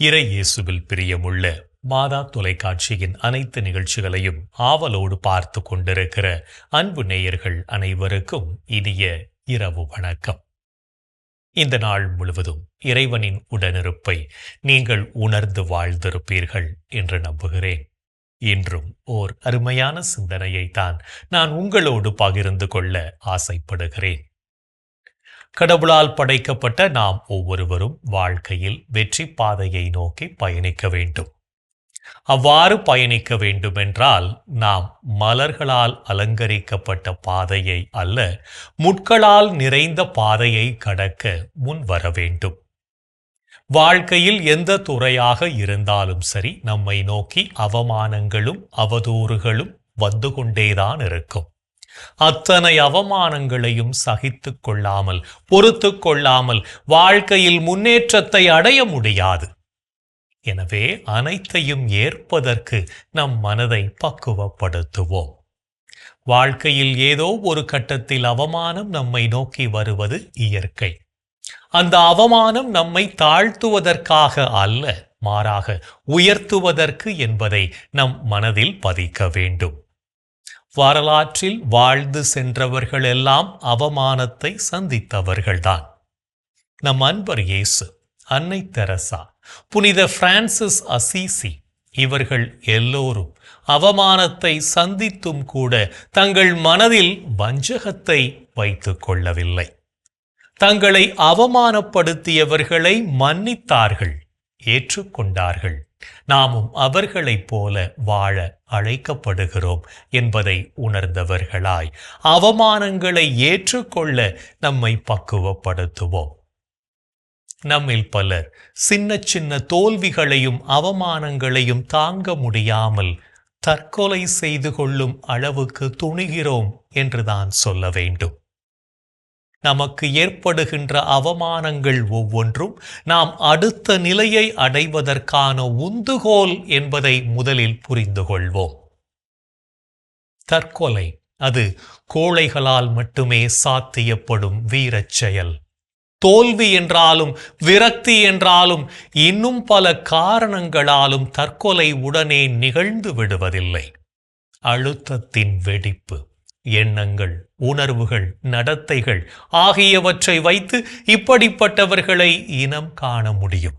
இறை இயேசுவில் பிரியமுள்ள மாதா தொலைக்காட்சியின் அனைத்து நிகழ்ச்சிகளையும் ஆவலோடு பார்த்து கொண்டிருக்கிற அன்பு நேயர்கள் அனைவருக்கும் இனிய இரவு வணக்கம். இந்த நாள் முழுவதும் இறைவனின் உடனிருப்பை நீங்கள் உணர்ந்து வாழ்ந்திருப்பீர்கள் என்று நம்புகிறேன். இன்றும் ஓர் அருமையான சிந்தனையை தான் நான் உங்களோடு பகிர்ந்து கொள்ள ஆசைப்படுகிறேன். கடவுளால் படைக்கப்பட்ட நாம் ஒவ்வொருவரும் வாழ்க்கையில் வெற்றி பாதையை நோக்கி பயணிக்க வேண்டும். அவ்வாறு பயணிக்க வேண்டுமென்றால் நாம் மலர்களால் அலங்கரிக்கப்பட்ட பாதையை அல்ல முட்களால் நிறைந்த பாதையை கடக்க முன் வர வேண்டும். வாழ்க்கையில் எந்த துறையாக இருந்தாலும் சரி நம்மை நோக்கி அவமானங்களும் அவதூறுகளும் வந்து கொண்டேதான் இருக்கும். அத்தனை அவமானங்களையும் சகித்துக் கொள்ளாமல் பொறுத்து கொள்ளாமல் வாழ்க்கையில் முன்னேற்றத்தை அடைய முடியாது. எனவே அனைத்தையும் ஏற்பதற்கு நம் மனதை பக்குவப்படுத்துவோம். வாழ்க்கையில் ஏதோ ஒரு கட்டத்தில் அவமானம் நம்மை நோக்கி வருவது இயற்கை. அந்த அவமானம் நம்மை தாழ்த்துவதற்காக அல்ல மாறாக உயர்த்துவதற்கு என்பதை நம் மனதில் பதிக்க வேண்டும். வரலாற்றில் வாழ்ந்து சென்றவர்கள் எல்லாம் அவமானத்தை சந்தித்தவர்கள்தான். நம் அன்பர் இயேசு அன்னை தெரசா புனித பிரான்சிஸ் அசீசி இவர்கள் எல்லோரும் அவமானத்தை சந்தித்தும் கூட தங்கள் மனதில் வஞ்சகத்தை வைத்துக் கொள்ளவில்லை. தங்களை அவமானப்படுத்தியவர்களை மன்னித்தார்கள் ஏற்றுக்கொண்டார்கள். நாமும் அவர்களைப் போல வாழ அழைக்கப்படுகிறோம் என்பதை உணர்ந்தவர்களாய் அவமானங்களை ஏற்றுக்கொள்ள நம்மை பக்குவப்படுத்துவோம். நம்மில் பலர் சின்ன சின்ன தோல்விகளையும் அவமானங்களையும் தாங்க முடியாமல் தற்கொலை செய்து கொள்ளும் அளவுக்கு துணிகிறோம் என்றுதான் சொல்ல வேண்டும். நமக்கு ஏற்படுகின்ற அவமானங்கள் ஒவ்வொன்றும் நாம் அடுத்த நிலையை அடைவதற்கான உந்துகோல் என்பதை முதலில் புரிந்து கொள்வோம். தற்கொலை அது கோழைகளால் மட்டுமே சாத்தியப்படும் வீரச் செயல். தோல்வி என்றாலும் விரக்தி என்றாலும் இன்னும் பல காரணங்களாலும் தற்கொலை உடனே நிகழ்ந்து விடுவதில்லை. அழுத்தத்தின் வெடிப்பு. எண்ணங்கள் உணர்வுகள் நடத்தைகள் ஆகியவற்றை வைத்து இப்படிப்பட்டவர்களை இனம் காண முடியும்.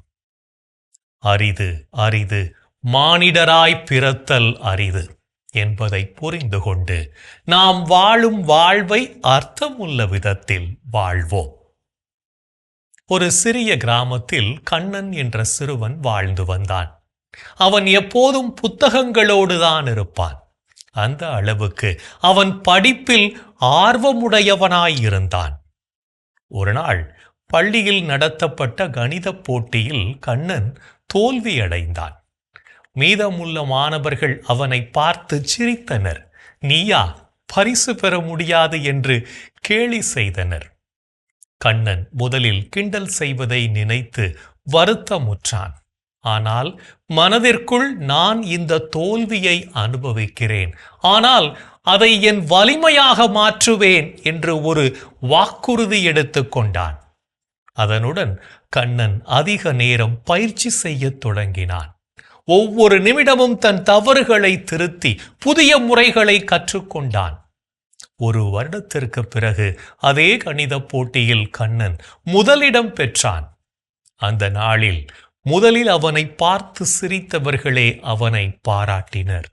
அரிது அரிது மானிடராய் பிறத்தல் அரிது என்பதை புரிந்து கொண்டு நாம் வாழும் வாழ்வை அர்த்தமுள்ள விதத்தில் வாழ்வோம். ஒரு சிறிய கிராமத்தில் கண்ணன் என்ற சிறுவன் வாழ்ந்து வந்தான். அவன் எப்போதும் புத்தகங்களோடுதான் இருப்பான். அந்த அளவுக்கு அவன் படிப்பில் ஆர்வமுடையவனாயிருந்தான். ஒரு நாள் பள்ளியில் நடத்தப்பட்ட கணித போட்டியில் கண்ணன் தோல்வியடைந்தான். மீதமுள்ள மாணவர்கள் அவனை பார்த்து சிரித்தனர். நீயா பரிசு பெற முடியாது என்று கேலி செய்தனர். கண்ணன் முதலில் கிண்டல் செய்வதை நினைத்து வருத்தமுற்றான். ஆனால் மனதிற்குள் நான் இந்த தோல்வியை அனுபவிக்கிறேன். ஆனால் அதை என் வலிமையாக மாற்றுவேன் என்று ஒரு வாக்குறுதி எடுத்துக்கொண்டான் அதனுடன் கண்ணன் அதிக நேரம் பயிற்சி செய்யத் தொடங்கினான். ஒவ்வொரு நிமிடமும் தன் தவறுகளை திருத்தி புதிய முறைகளை கற்றுக்கொண்டான். ஒரு வருடத்திற்கு பிறகு அதே கணித போட்டியில் கண்ணன் முதலிடம் பெற்றான். அந்த நாளில் முதலில் அவனை பார்த்து சிரித்தவர்களே அவனை பாராட்டினர்.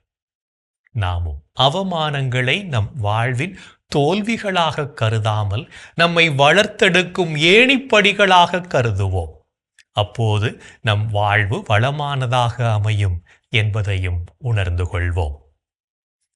நாமும் அவமானங்களை நம் வாழ்வின் தோல்விகளாக கருதாமல் நம்மை வளர்த்தெடுக்கும் ஏணிப்படிகளாக கருதுவோம். அப்போது நம் வாழ்வு வளமானதாக அமையும் என்பதையும் உணர்ந்து கொள்வோம்.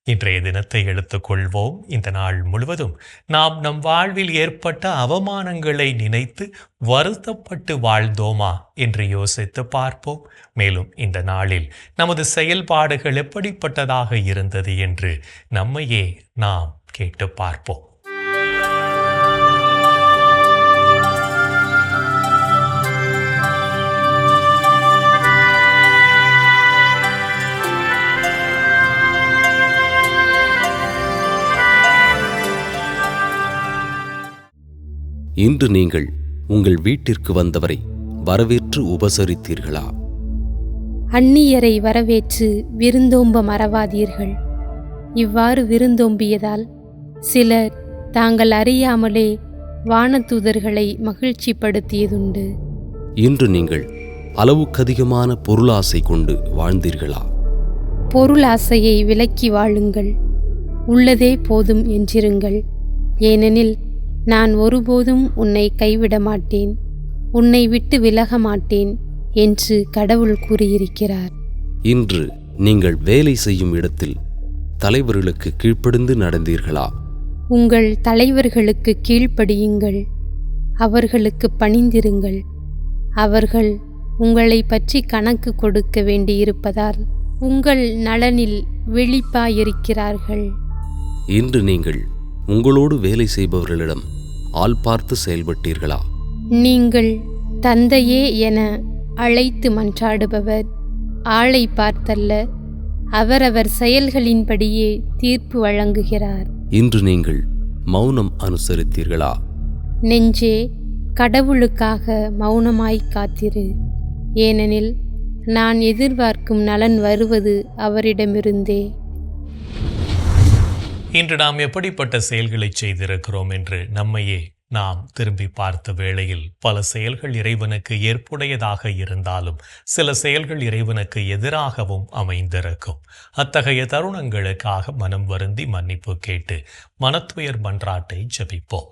இன்றைய தினத்தை எடுத்துக்கொள்வோம். இந்த நாள் முழுவதும் நாம் நம் வாழ்வில் ஏற்பட்ட அவமானங்களை நினைத்து வருத்தப்பட்டு வாழ்ந்தோமா என்று யோசித்து பார்ப்போம். மேலும் இந்த நாளில் நமது செயல்பாடுகள் எப்படிப்பட்டதாக இருந்தது என்று நம்மையே நாம் கேட்டு பார்ப்போம். இன்று நீங்கள் உங்கள் வீட்டிற்கு வந்தவரை வரவேற்று உபசரித்தீர்களா? அந்நியரை வரவேற்று விருந்தோம்ப மறவாதீர்கள். இவ்வாறு விருந்தோம்பியதால் சிலர் தாங்கள் அறியாமலே வானதூதர்களை மகிழ்ச்சிப்படுத்தியதுண்டு. இன்று நீங்கள் அளவுக்கதிகமான பொருளாசை கொண்டு வாழ்ந்தீர்களா? பொருளாசையை விலக்கி வாழுங்கள். உள்ளதே போதும் என்றிருங்கள். ஏனெனில் நான் ஒருபோதும் உன்னை கைவிட மாட்டேன் உன்னை விட்டு விலக மாட்டேன் என்று கடவுள் கூறியிருக்கிறார். இன்று நீங்கள் வேலை செய்யும் இடத்தில் தலைவர்களுக்கு கீழ்ப்படிந்து நடந்தீர்களா? உங்கள் தலைவர்களுக்கு கீழ்ப்படியுங்கள். அவர்களுக்கு பணிந்திருங்கள். அவர்கள் உங்களை பற்றி கணக்கு கொடுக்க வேண்டியிருப்பதால் உங்கள் நலனில் விழிப்பாயிருக்கிறார்கள். இன்று நீங்கள் உங்களோடு வேலை செய்பவர்களிடம் ஆள் பார்த்து செயல்பட்டீர்களா? நீங்கள் தந்தையே என அழைத்து மன்றாடுபவர். ஆளை பார்த்தல்ல. அவரவர் செயல்களின்படியே தீர்ப்பு வழங்குகிறார். இன்று நீங்கள் மௌனம் அனுசரித்தீர்களா? நெஞ்சே கடவுளுக்காக மௌனமாய் காத்திரு. ஏனெனில் நான் எதிர்பார்க்கும் நலன் வருவது அவரிடமிருந்தே. இன்று நாம் எப்படிப்பட்ட செயல்களை செய்திருக்கிறோம் என்று நம்மையே நாம் திரும்பி பார்த்த வேளையில் பல செயல்கள் இறைவனுக்கு ஏற்புடையதாக இருந்தாலும் சில செயல்கள் இறைவனுக்கு எதிராகவும் அமைந்திருக்கும். அத்தகைய தருணங்களுக்காக மனம் வருந்தி மன்னிப்பு கேட்டு மனத்துயர் மன்றாட்டை ஜெபிப்போம்.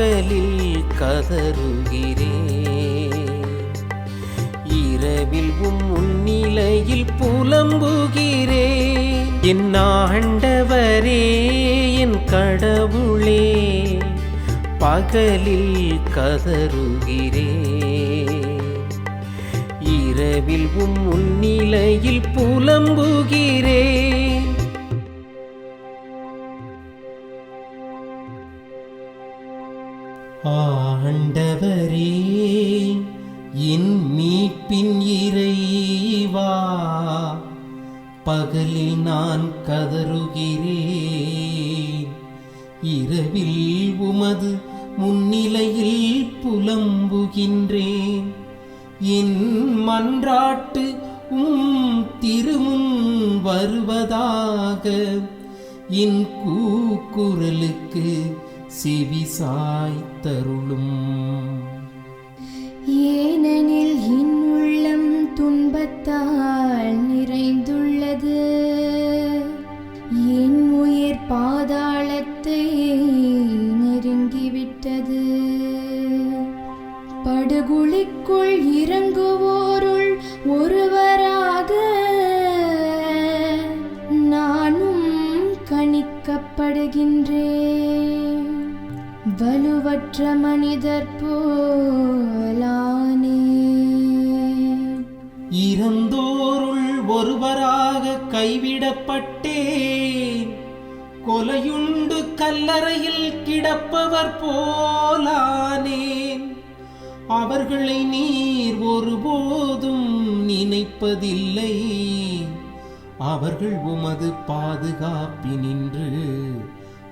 பகலில் கதறுகிறேன் இரவில் உம் முன்னிலையில் புலம்புகிறேன் என் ஆண்டவரே என் கடவுளே பகலில் கதறுகிறேன் இரவில் உம் முன்னிலையில் புலம்புகிறேன் ஆண்டவரே என் மீட்பின் இறைவா பகலில் நான் கதறுகிறேன். இரவில் உமது முன்னிலையில் புலம்புகின்றேன். என் மன்றாட்டு உம் திருமும் வருவதாக என் கூக்குரலுக்கு செவி சாய்த்தருளும் ஏனெனில் என் உள்ளம் துன்பத்தால் இடப்பவர் போலானேன் அவர்களை நீர் ஒருபோதும் நினைப்பதில்லை. அவர்கள் உமது பாதுகாப்பி நின்று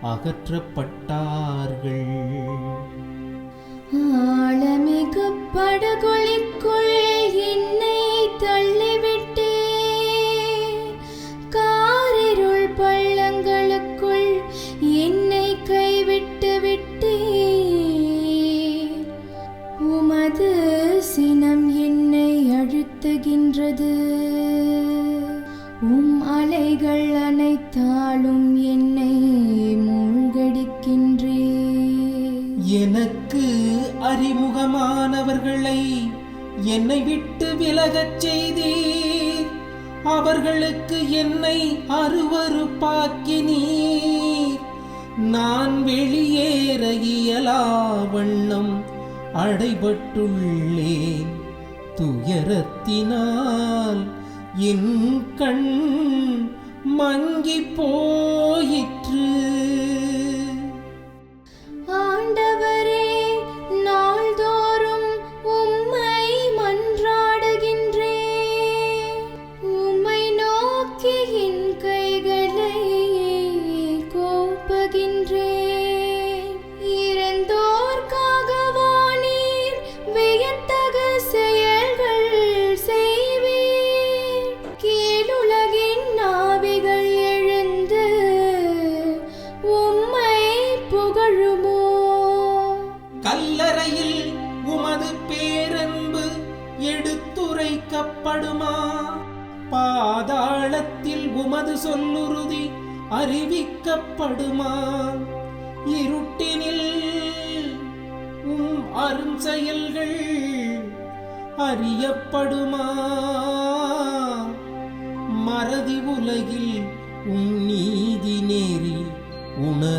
அகற்றப்பட்டார்கள்.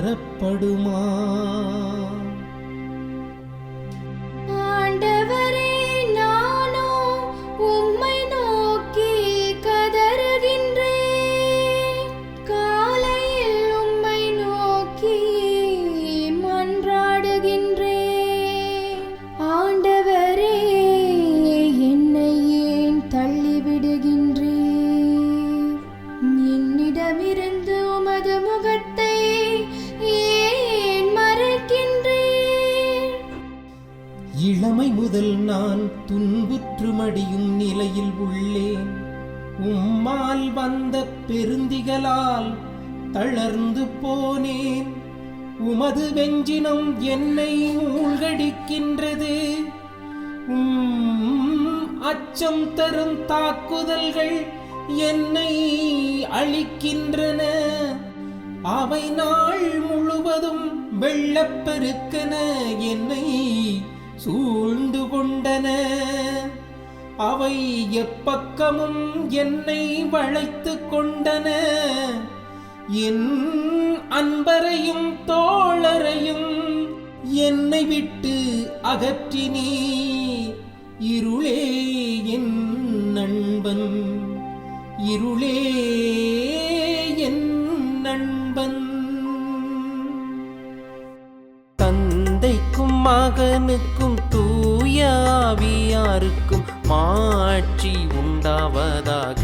உணரப்படுமா உமது வெஞ்சினம் என்னை மூழ்கடிக்கின்றது அச்சம் தரும் தாக்குதல்கள் என்னை அழிக்கின்றன. அவை நாள் முழுவதும் வெள்ளப்பெருக்கன என்னை சூழ்ந்து கொண்டன. அவை எப்பக்கமும் என்னை வளைத்து கொண்டன. என் அன்பரையும் தோழரையும் என்னை விட்டு அகற்றினே இருளே என் நண்பன் இருளே என் நண்பன். தந்தைக்கும் மகனுக்கும் தூயாவியாருக்கும் மாட்சி உண்டாவதாக.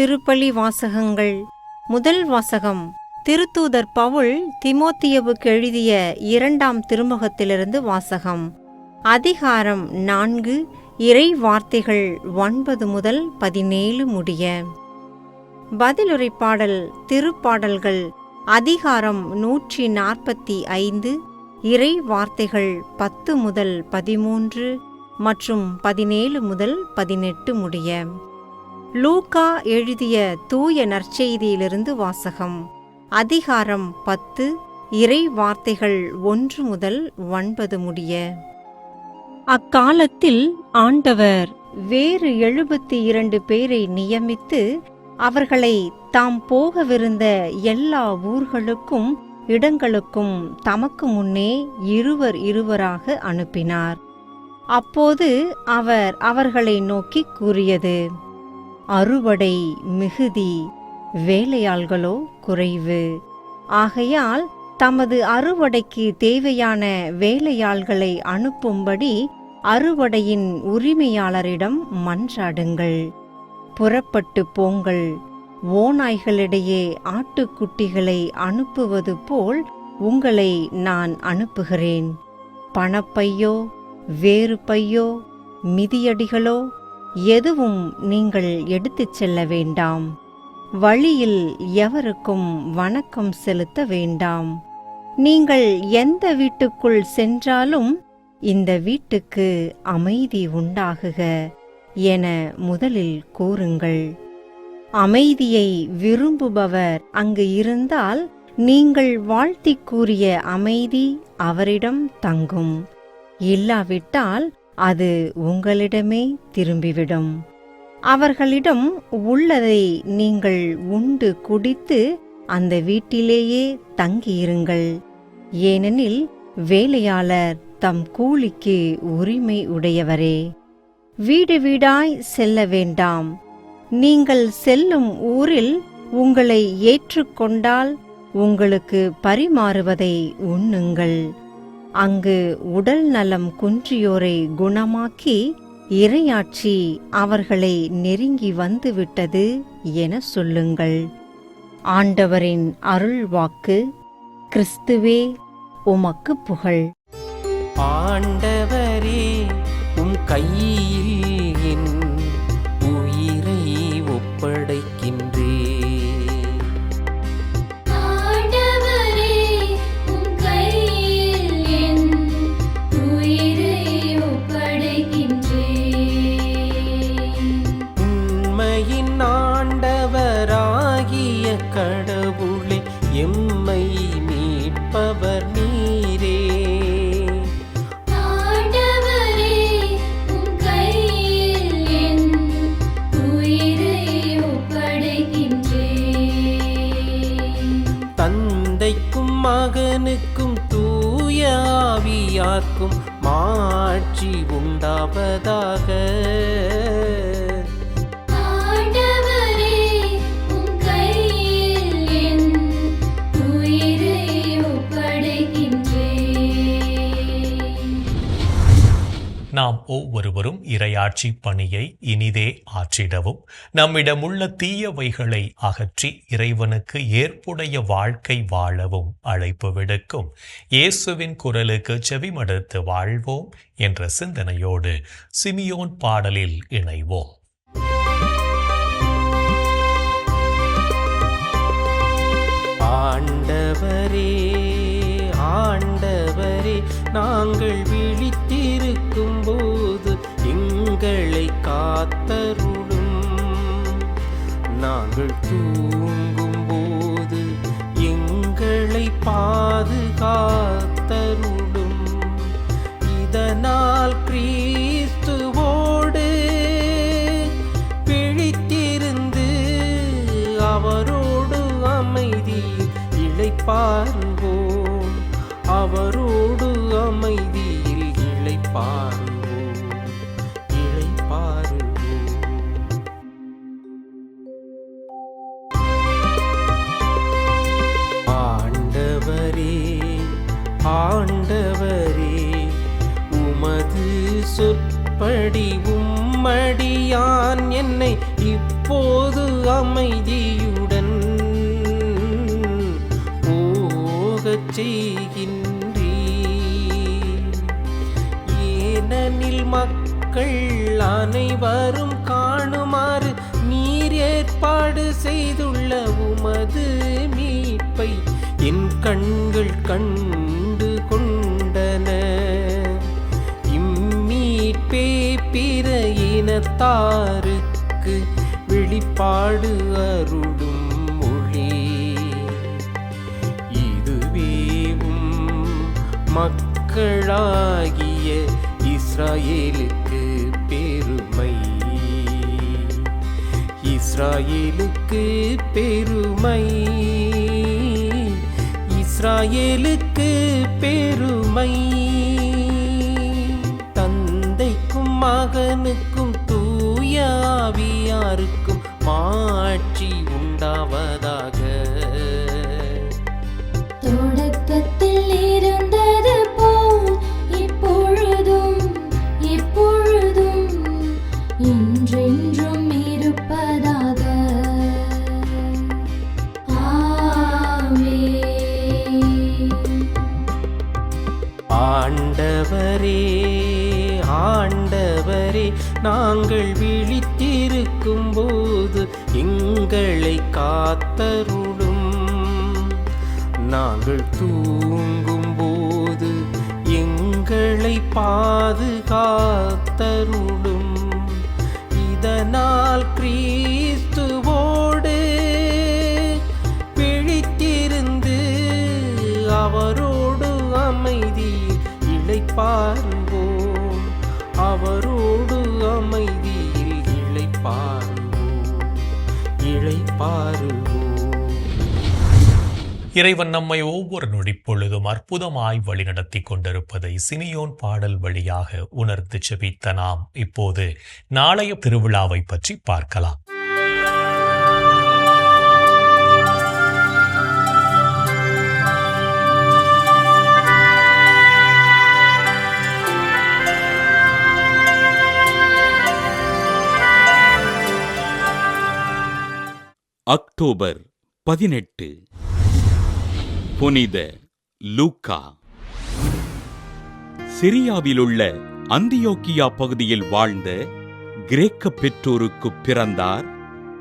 திருப்பலி வாசகங்கள். முதல் வாசகம். திருத்தூதர் பவுல் திமோத்தியவுக்கு எழுதிய இரண்டாம் திருமுகத்திலிருந்து வாசகம். அதிகாரம் நான்கு இறை வார்த்தைகள் ஒன்பது முதல் பதினேழு முடிய. பதிலுரை பாடல் திருப்பாடல்கள் அதிகாரம் நூற்றி நாற்பத்தி ஐந்து இறை வார்த்தைகள் பத்து முதல் பதிமூன்று மற்றும் பதினேழு முதல் பதினெட்டு முடிய. லூகா எழுதிய தூய நற்செய்தியிலிருந்து வாசகம். அதிகாரம் பத்து இறை வார்த்தைகள் ஒன்று முதல் ஒன்பது முடிய. அக்காலத்தில் ஆண்டவர் வேறு எழுபத்தி இரண்டு பேரை நியமித்து அவர்களை தாம் போகவிருந்த எல்லா ஊர்களுக்கும் இடங்களுக்கும் தமக்கு முன்னே இருவர் இருவராக அனுப்பினார். அப்போது அவர் அவர்களை நோக்கி கூறியது அறுவடை மிகுதி வேலையாள்களோ குறைவு. ஆகையால் தமது அறுவடைக்கு தேவையான வேலையாள்களை அனுப்பும்படி அறுவடையின் உரிமையாளரிடம் மன்றாடுங்கள். புறப்பட்டு போங்கள். ஓநாய்களிடையே ஆட்டுக்குட்டிகளை அனுப்புவது போல் உங்களை நான் அனுப்புகிறேன். பணப்பையோ வேறு பையோ மிதியடிகளோ எதுவும் நீங்கள் எடுத்துச் செல்ல வேண்டாம். வழியில் எவருக்கும் வணக்கம் செலுத்த வேண்டாம். நீங்கள் எந்த வீட்டுக்குள் சென்றாலும் இந்த வீட்டுக்கு அமைதி உண்டாகுக என முதலில் கூறுங்கள். அமைதியை விரும்புபவர் அங்கு இருந்தால் நீங்கள் வாழ்த்திக் கூறிய அமைதி அவரிடம் தங்கும். இல்லாவிட்டால் அது உங்களிடமே திரும்பிவிடும். அவர்களிடம் உள்ளதை நீங்கள் உண்டு குடித்து அந்த வீட்டிலேயே தங்கியிருங்கள். ஏனெனில் வேலையாளர் தம் கூலிக்கு உரிமை உடையவரே. வீடு வீடாய் செல்ல வேண்டாம். நீங்கள் செல்லும் ஊரில் உங்களை ஏற்றுக்கொண்டால் உங்களுக்கு பரிமாறுவதை உண்ணுங்கள். அங்கு உடல் நலம் குன்றியோரை குணமாக்கி இரையாட்சி அவர்களை நெருங்கி வந்துவிட்டது என சொல்லுங்கள். ஆண்டவரின் அருள்வாக்கு கிறிஸ்துவே உமக்கு புகழ். ஆண்டவரே உம் கையில் உண்டாவதாக ஒவ்வொருவரும் இரையாட்சி பணியை இனிதே ஆற்றிடவும். நம்மிடமுள்ள தீயவைகளை அகற்றி இறைவனுக்கு ஏற்புடைய வாழ்க்கை வாழவும் அழைப்பு விடுக்கும். இயேசுவின் குரலுக்கு செவிமடுத்து வாழ்வோம் என்ற சிந்தனையோடு சிமியோன் பாடலில் இணைவோம். ஆண்டவரே ஆண்டவரே நாங்கள் விழித்து எங்களை காத்தருளும். நாங்கள் தூங்கும் போது எங்களை பாதுகாத்தருளும். இதனால் கிறிஸ்துவோடு பிழித்திருந்து அவரோடு அமைதி இழைப்பாருவோம் அவரோடு அமைதியில் இழைப்பார் மக்கள் அனைவரும் காணுமாறு நீர் ஏற்பாடு செய்துள்ள உமது மீட்பை என் கண்கள் கண்டு கொண்டன. இம்மீட்பே பிற இனத்தாருக்கு வெளிப்பாடு அருடும் மொழி. இதுவேவும் மக்களாகிய இஸ்ராயேலுக்கு இஸ்ராயேலுக்கு பெருமை. இஸ்ராயேலுக்கு பெருமை. தந்தைக்கும் மகனுக்கு நாங்கள் விழித்திருக்கும் போது எங்களை காத்தருளும். நாங்கள் தூங்கும் போது எங்களை பாதுகாத்தருளும். இறைவன் நம்மை ஒவ்வொரு நொடிப்பொழுதும் அற்புதமாய் வழிநடத்தி கொண்டிருப்பதை சினியோன் பாடல் வழியாக உணர்ந்து செபித்த நாம் இப்போது நாளைய திருவிழாவை பற்றி பார்க்கலாம். அக்டோபர் பதினெட்டு. புனித லூக்கா. சிரியாவிலுள்ள அந்தியோக்கியா பகுதியில் வாழ்ந்த கிரேக்க பெற்றோருக்கு பிறந்தார்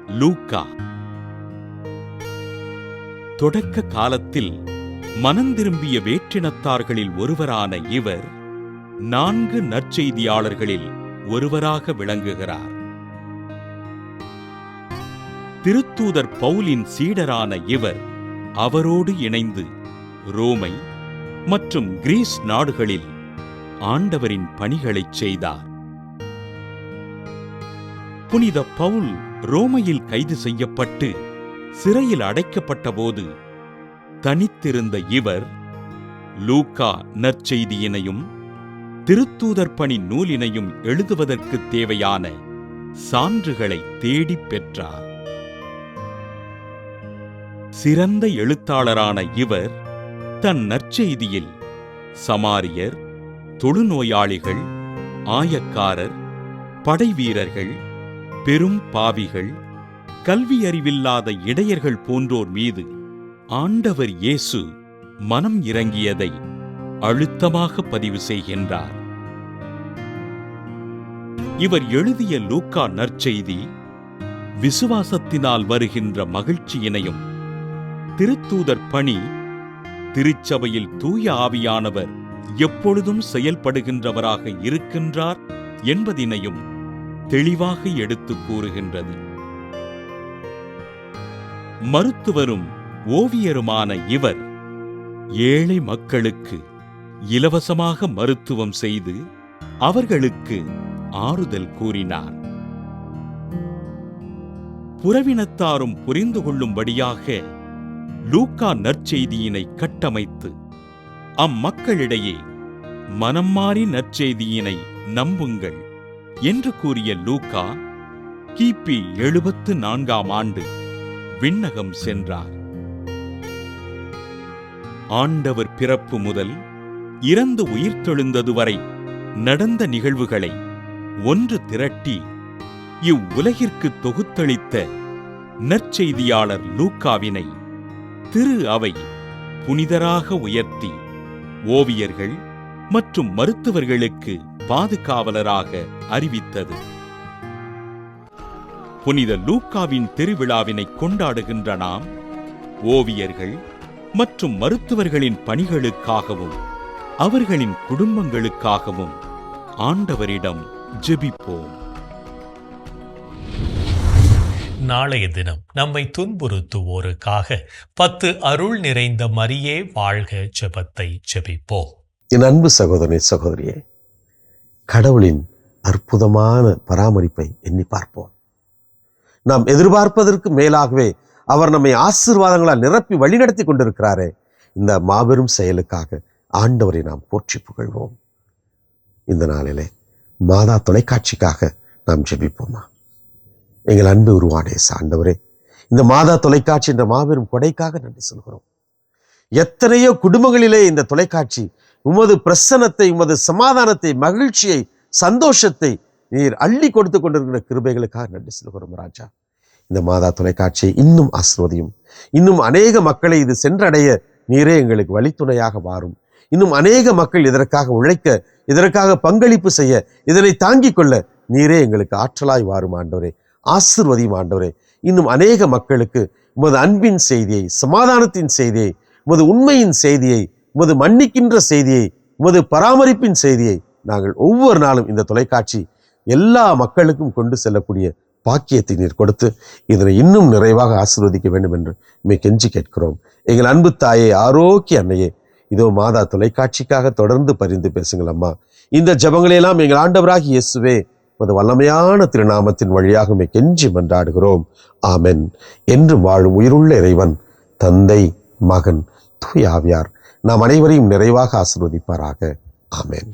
லூக்கா. தொடக்க காலத்தில் மனந்திரும்பிய வேற்றினத்தார்களில் ஒருவரான இவர் நான்கு நற்செய்தியாளர்களில் ஒருவராக விளங்குகிறார். திருத்தூதர் பவுலின் சீடரான இவர் அவரோடு இணைந்து ரோமை மற்றும் கிரீஸ் நாடுகளில் ஆண்டவரின் பணிகளைச் செய்தார். புனித பவுல் ரோமையில் கைது செய்யப்பட்டு சிறையில் அடைக்கப்பட்டபோது தனித்திருந்த இவர் லூக்கா நற்செய்தியினையும் திருத்தூதர் பணி நூலினையும் எழுதுவதற்குத் தேவையான சான்றுகளை தேடிப் பெற்றார். சிறந்த எழுத்தாளரான இவர் தன் நற்செய்தியில் சமாரியர் தொழுநோயாளிகள் ஆயக்காரர் படைவீரர்கள் பெரும் பாவிகள் கல்வியறிவில்லாத இடையர்கள் போன்றோர் மீது ஆண்டவர் இயேசு மனம் இறங்கியதை அழுத்தமாக பதிவு செய்கின்றார். இவர் எழுதிய லூக்கா நற்செய்தி விசுவாசத்தினால் வருகின்ற மகிழ்ச்சியினையும் திருத்தூதர் பணி திருச்சபையில் தூய ஆவியானவர் எப்பொழுதும் செயல்படுகின்றவராக இருக்கின்றார் என்பதினையும் தெளிவாக எடுத்துக் கூறுகின்றது. மருத்துவரும் ஓவியருமான இவர் ஏழை மக்களுக்கு இலவசமாக மருத்துவம் செய்து அவர்களுக்கு ஆறுதல் கூறினார். புறவினத்தாரும் புரிந்து கொள்ளும்படியாக லூக்கா நற்செய்தியினை கட்டமைத்து அம்மக்களிடையே மனம் மாறி நற்செய்தியினை நம்புங்கள் என்று கூறிய லூக்கா கிபி எழுபத்து நான்காம் ஆண்டு விண்ணகம் சென்றார். ஆண்டவர் பிறப்பு முதல் இறந்து உயிர்த்தெழுந்தது வரை நடந்த நிகழ்வுகளை ஒன்று திரட்டி இவ்வுலகிற்கு தொகுத்தளித்த நற்செய்தியாளர் லூக்காவினை திரு அவை புனிதராக உயர்த்தி ஓவியர்கள் மற்றும் மருத்துவர்களுக்கு பாதுகாவலராக அறிவித்தது. புனித லூக்காவின் திருவிழாவினை கொண்டாடுகின்ற நாம் ஓவியர்கள் மற்றும் மருத்துவர்களின் பணிகளுக்காகவும் அவர்களின் குடும்பங்களுக்காகவும் ஆண்டவரிடம் ஜெபிப்போம். நாளைய தினம் நம்மை துன்புறுத்துவோருக்காக பத்து அருள் நிறைந்த மரியே வாழ்க ஜெபத்தை ஜெபிப்போம். என் அன்பு சகோதரனை சகோதரியே கடவுளின் அற்புதமான பராமரிப்பை எண்ணி பார்ப்போம். நாம் எதிர்பார்ப்பதற்கு மேலாகவே அவர் நம்மை ஆசீர்வாதங்களால் நிரப்பி வழிநடத்தி கொண்டிருக்கிறாரே இந்த மாபெரும் செயலுக்காக ஆண்டவரை நாம் போற்றி புகழ்வோம். இந்த நாளிலே மாதா தொலைக்காட்சிக்காக நாம் ஜெபிப்போமா? எங்கள் அன்பு உருவானே சாண்டவரே இந்த மாதா தொலைக்காட்சி என்ற மாபெரும் கொடைக்காக நன்றி சொல்கிறோம். எத்தனையோ குடும்பங்களிலே இந்த தொலைக்காட்சி உமது பிரசன்னத்தை உமது சமாதானத்தை மகிழ்ச்சியை சந்தோஷத்தை நீர் அள்ளி கொடுத்து கொண்டிருக்கிற கிருபைகளுக்காக நன்றி சொல்கிறோம் ராஜா. இந்த மாதா தொலைக்காட்சியை இன்னும் ஆசிர்வதியும் இன்னும் அநேக மக்களை இது சென்றடைய நீரே எங்களுக்கு வழித்துணையாக மாறும் இன்னும் அநேக மக்கள் இதற்காக உழைக்க இதற்காக பங்களிப்பு செய்ய இதனை தாங்கிக் கொள்ள நீரே எங்களுக்கு ஆற்றலாய் வாரும் ஆண்டவரே. ஆசிர்வதியும் ஆண்டவரே. இன்னும் அநேக மக்களுக்கு உமது அன்பின் செய்தியை சமாதானத்தின் செய்தியை உமது உண்மையின் செய்தியை உமது மன்னிக்கின்ற செய்தியை உமது பராமரிப்பின் செய்தியை நாங்கள் ஒவ்வொரு நாளும் இந்த தொலைக்காட்சி எல்லா மக்களுக்கும் கொண்டு செல்லக்கூடிய பாக்கியத்தை நீர் கொடுத்து இதனை இன்னும் நிறைவாக ஆசிர்வதிக்க வேண்டும் என்று மே கெஞ்சி கேட்கிறோம். எங்கள் அன்பு தாயே ஆரோக்கிய அன்னையே இதோ மாதா தொலைக்காட்சிக்காக தொடர்ந்து பரிந்து பேசுங்கள் அம்மா. இந்த ஜபங்களையெல்லாம் எங்கள் ஆண்டவராகி இயேசுவே உமது வல்லமையான திருநாமத்தின் வழியாக மே கெஞ்சி மன்றாடுகிறோம். ஆமென். என்று வாழும் உயிருள்ள இறைவன் தந்தை மகன் தூய் ஆவியார் நாம் அனைவரையும் நிறைவாக ஆசிர்வதிப்பாராக. ஆமென்.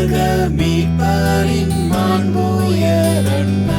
உலக மீட்பாரின் மாண்புயரன்ன